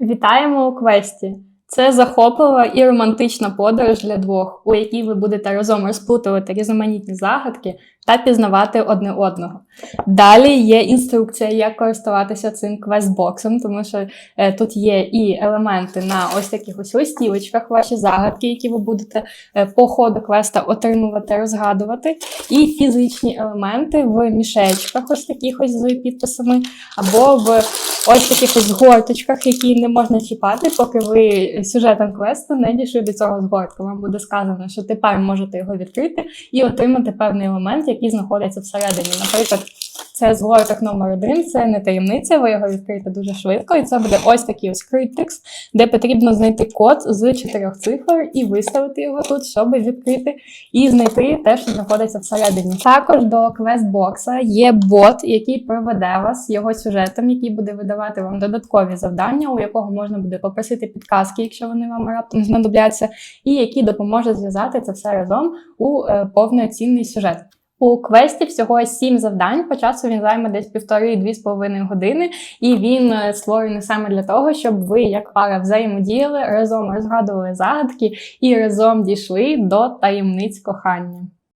Вітаємо у квесті! Це захоплива і романтична подорож для двох, у якій ви будете разом розплутувати різноманітні загадки та пізнавати одне одного. Далі є інструкція, як користуватися цим квестбоксом, тому що е, тут є і елементи на ось таких ось листівочках, ваші загадки, які ви будете е, по ходу квеста отримувати, розгадувати, і фізичні елементи в мішечках, ось таких ось з підписами, або в ось таких ось згорточках, які не можна чіпати, поки ви сюжетом квесту не дійшли до цього згортку. Вам буде сказано, що тепер можете його відкрити і отримати певний елемент, який знаходиться всередині. Наприклад, це згорток номер один, це не таємниця, ви його відкриєте дуже швидко, і це буде ось такий ось криптекс, де потрібно знайти код з чотирьох цифр і виставити його тут, щоб відкрити, і знайти те, що знаходиться всередині. Також до квестбокса є бот, який проведе вас його сюжетом, який буде видавати вам додаткові завдання, у якого можна буде попросити підказки, якщо вони вам раптом знадобляться, і який допоможе зв'язати це все разом у е, повноцінний сюжет. У квесті всього сім завдань. По часу він займе десь півтори-дві з половиною години, і він е, створений саме для того, щоб ви, як пара, взаємодіяли, разом розгадували загадки і разом дійшли до таємниць кохання.